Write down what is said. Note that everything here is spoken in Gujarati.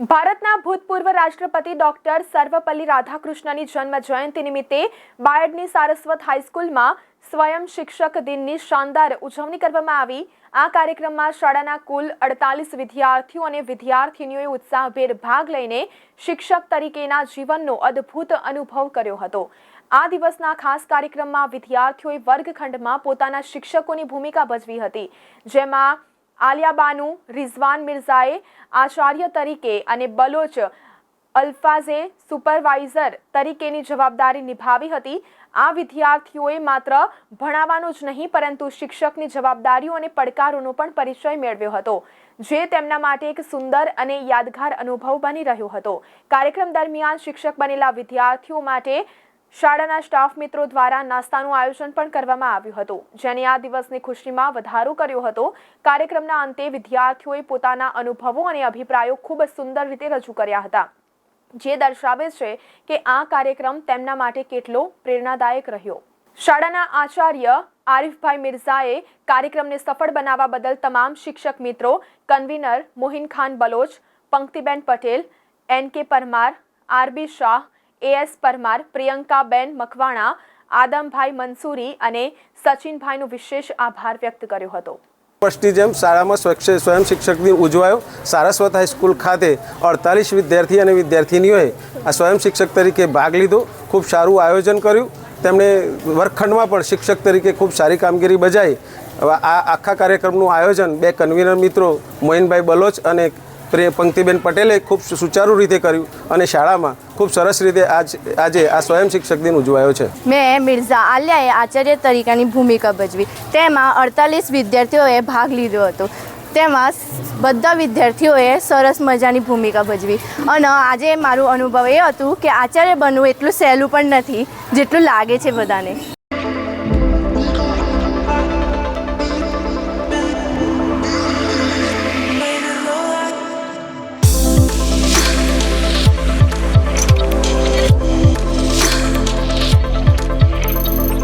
ભારતના ભૂતપૂર્વ રાષ્ટ્રપતિ ડોક્ટર સર્વપલ્લી રાધાકૃષ્ણની જન્મ જયંતિ નિમિત્તે બાયડની સારસ્વત હાઈસ્કૂલમાં સ્વયં શિક્ષક દિનની શાનદાર ઉજવણી કરવામાં આવી. આ કાર્યક્રમમાં શાળાના કુલ અડતાલીસ વિદ્યાર્થીઓ અને વિદ્યાર્થીનીઓએ ઉત્સાહભેર ભાગ લઈને શિક્ષક તરીકેના જીવનનો અદ્ભુત અનુભવ કર્યો હતો. આ દિવસના ખાસ કાર્યક્રમમાં વિદ્યાર્થીઓએ વર્ગખંડમાં પોતાના શિક્ષકોની ભૂમિકા ભજવી હતી. જેમાં આલિયા બાનુ રિઝવાન મિર્ઝાએ આચાર્ય તરીકે અને બલોચ અલ્ફાઝે સુપરવાઇઝર તરીકેની જવાબદારી નિભાવી હતી. આ વિદ્યાર્થીઓએ માત્ર ભણાવવાનું જ નહીં, પરંતુ શિક્ષકની જવાબદારીઓ અને પડકારોનો પણ પરિચય મેળવ્યો હતો, જે તેમના માટે એક સુંદર અને યાદગાર અનુભવ બની રહ્યો હતો. કાર્યક્રમ દરમિયાન શિક્ષક બનેલા વિદ્યાર્થીઓ માટે શાળાના સ્ટાફ મિત્રો દ્વારા નાસ્તાનું આયોજન પણ કરવામાં આવ્યું હતું, જેને આ દિવસની ખુશીમાં વધારો કર્યો હતો. કાર્યક્રમના અંતે વિદ્યાર્થીઓએ પોતાના અનુભવો અને અભિપ્રાયો ખૂબ સુંદર રીતે રજૂ કર્યા હતા, જે દર્શાવે છે કે આ કાર્યક્રમ તેમના માટે કેટલો પ્રેરણાદાયક રહ્યો. શાળાના આચાર્ય આરિફભાઈ મિર્ઝાએ કાર્યક્રમને સફળ બનાવવા બદલ તમામ શિક્ષક મિત્રો, convener Mohin Khan Baloch, Panktiben Patel, N K Parmar RB Shah AS Parmar, Priyankaben Makwana, Adambhai Mansuri અને સચિનભાઈનો વિશેષ આભાર વ્યક્ત કર્યો હતો. વર્ષની જેમ શાળામાં સ્વચ્છ સ્વયં શિક્ષક દિન ઉજવાયો. સારસ્વત હાઈસ્કૂલ ખાતે અડતાલીસ વિદ્યાર્થી અને વિદ્યાર્થીનીઓએ આ સ્વયં શિક્ષક તરીકે ભાગ લીધો. ખૂબ સારું આયોજન કર્યું. તેમણે વર્ગખંડમાં પણ શિક્ષક તરીકે ખૂબ સારી કામગીરી બજાવી. આ આખા કાર્યક્રમનું આયોજન બે કન્વીનર મિત્રો મોહિનભાઈ બલોચ અને પ્રિય પંક્તિબેન પટેલે ખૂબ સુચારુ રીતે કર્યું અને શાળામાં ખૂબ સરસ રીતે આજ, આજે આ સ્વયં શિક્ષક દિન ઉજવાયો છે. મેં મિર્ઝા આલિયાએ આચાર્ય તરીકેની ભૂમિકા ભજવી. તેમાં અડતાલીસ વિદ્યાર્થીઓએ ભાગ લીધો હતો. તેમાં બધા વિદ્યાર્થીઓએ સરસ મજાની ભૂમિકા ભજવી. અને આજે મારું અનુભવ એ હતું કે આચાર્ય બનવું એટલું સહેલું પણ નથી જેટલું લાગે છે બધાને.